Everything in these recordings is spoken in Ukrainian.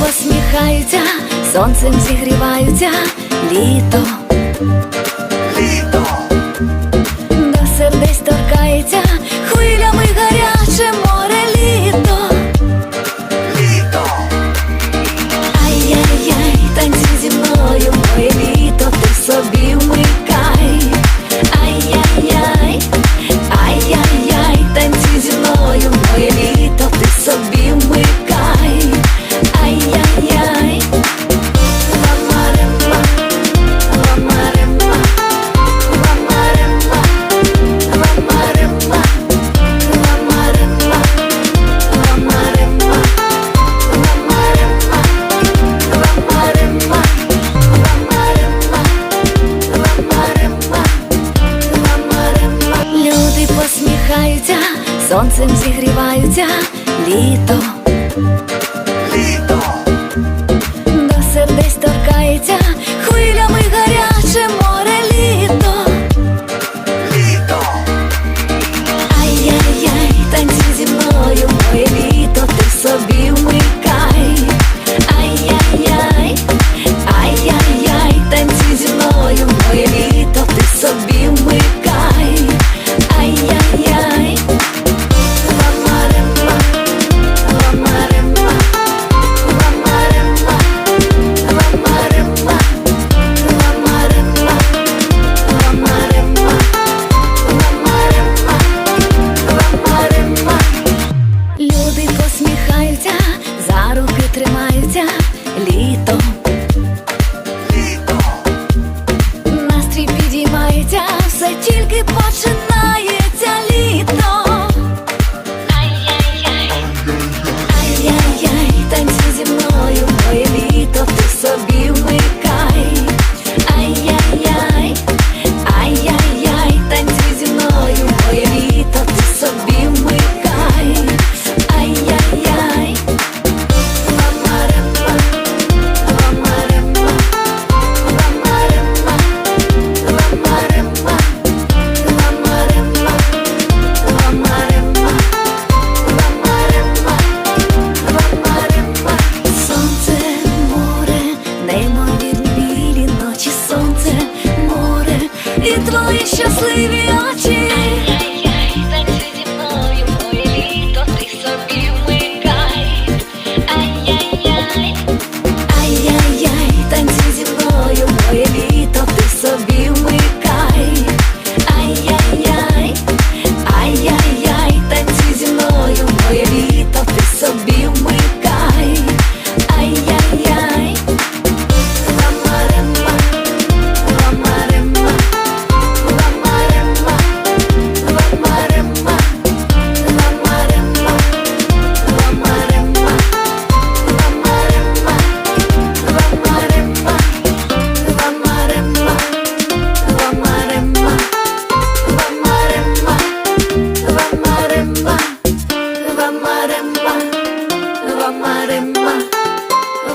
посміхаються, сонцем зігріваються літо, літо. зігріваються, сонцем зігріваються літо. тримається літо. Літо. Настрій підіймається, все тільки починає. твої щасливі очі. Ти собі вмикай, ай-яй-яй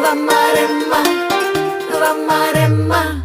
Vammaremma, vammaremma